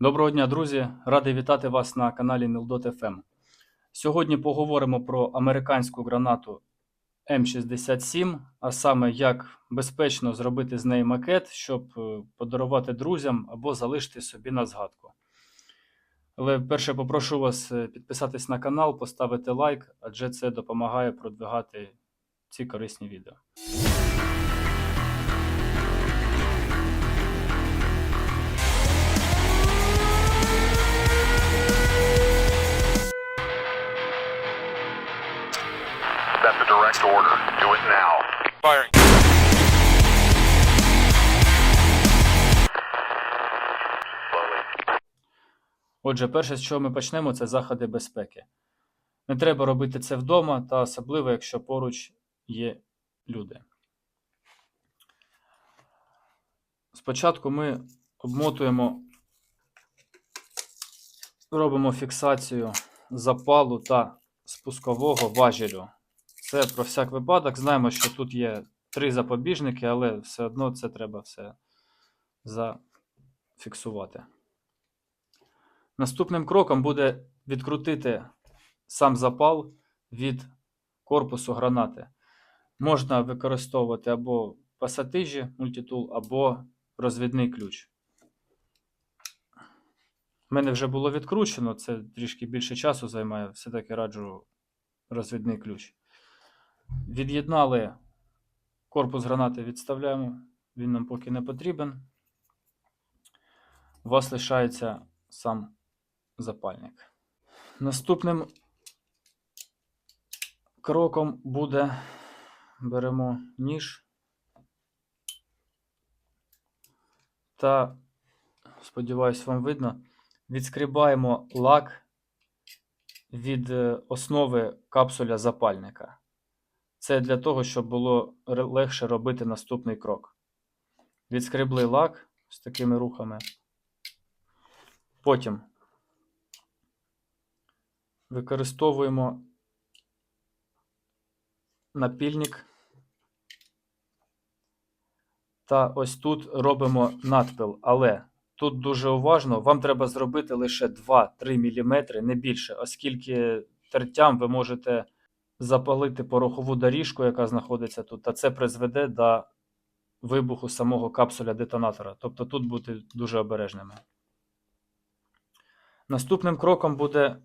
Доброго дня, друзі! Радий вітати вас на каналі Nildot.fm. Сьогодні поговоримо про американську гранату М67, а саме як безпечно зробити з неї макет, щоб е, подарувати друзям або залишити собі на згадку. Але перше попрошу вас е, підписатись на канал, поставити лайк, адже це допомагає продвигати ці корисні відео. That's order. Do it now. Firing. Отже, перше, з чого ми почнемо, це заходи безпеки. Не треба робити це вдома, та особливо, якщо поруч є люди. Спочатку ми обмотуємо, робимо фіксацію запалу та спускового важелю. Це про всяк випадок. Знаємо, що тут є три запобіжники, але все одно це треба все зафіксувати. Наступним кроком буде відкрутити сам запал від корпусу гранати. Можна використовувати або пасатижі мультитул, або розвідний ключ. У мене вже було відкручено, це трішки більше часу займає, все-таки раджу розвідний ключ. Від'єднали корпус гранати, відставляємо, він нам поки не потрібен. У вас лишається сам запальник. Наступним кроком буде беремо ніж та, сподіваюсь, вам видно, відскрібаємо лак від е, основи капсуля запальника. Це для того, щоб було легше робити наступний крок. Відскребли лак з такими рухами. Потім використовуємо напільник. Та ось тут робимо надпил. Але тут дуже уважно, вам треба зробити лише 2-3 мм, не більше, оскільки тертям ви можете запалити порохову доріжку, яка знаходиться тут, та це призведе до вибуху самого капсуля детонатора. Тобто тут бути дуже обережними. Наступним кроком буде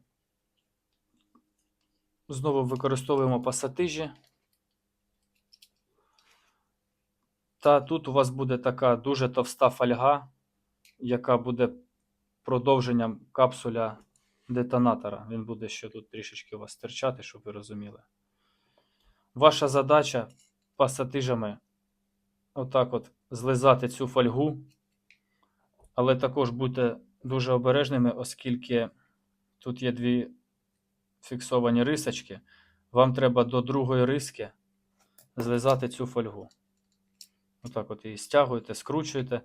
знову використовуємо пасатижі. Та тут у вас буде така дуже товста фольга, яка буде продовженням капсуля детонатора. Він буде ще тут трішечки у вас стирчати, щоб ви розуміли. Ваша задача пасатижами отак от злизати цю фольгу, але також будьте дуже обережними, оскільки тут є дві фіксовані рисочки. Вам треба до другої риски злизати цю фольгу. Отак от її стягуєте, скручуєте,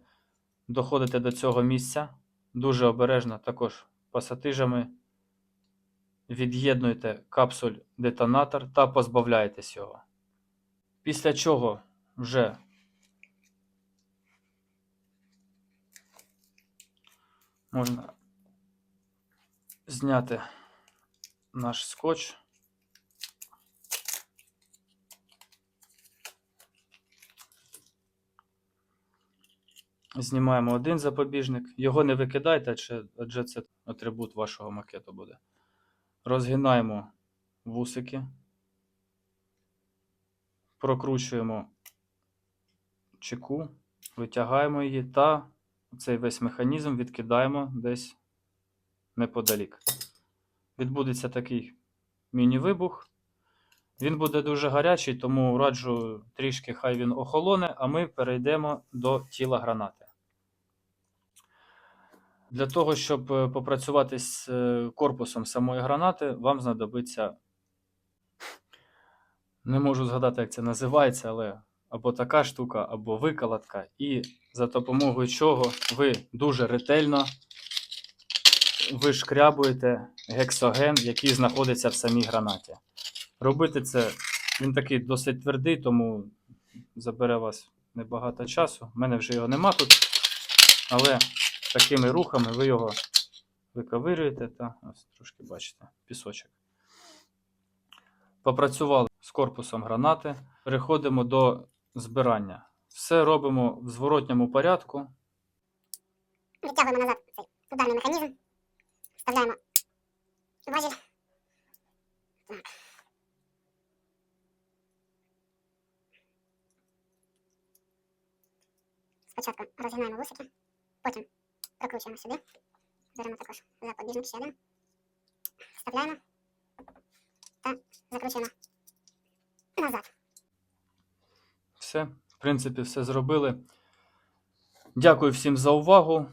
доходите до цього місця. Дуже обережно також пасатижами від'єднуєте капсуль детонатор та позбавляєтесь його. Після чого вже можна зняти наш скотч. Знімаємо один запобіжник. Його не викидайте, адже- це атрибут вашого макету буде. Розгинаємо вусики. Прокручуємо чеку, витягаємо її та цей весь механізм відкидаємо десь неподалік. Відбудеться такий міні-вибух. Він буде дуже гарячий, тому раджу трішки хай він охолоне, а ми перейдемо до тіла гранати. Для того, щоб е, попрацювати з е, корпусом самої гранати, вам знадобиться. Не можу згадати, як це називається, але або така штука, або виколотка, і за допомогою чого ви дуже ретельно вишкрябуєте гексоген, який знаходиться в самій гранаті. Робити це він такий досить твердий, тому забере вас небагато часу. У мене вже його нема тут, але такими рухами ви його виковирюєте та ось трошки бачите, пісочок. Попрацювали з корпусом гранати. Переходимо до збирання. Все робимо в зворотньому порядку. Відтягуємо назад цей ударний механізм. Вставляємо важіль. Спочатку розгинаємо вусики, потім прокручуємо сюди. Беремо також запобіжник ще один. Вставляємо та закручуємо назад. Все, в принципі, все зробили. Дякую всім за увагу.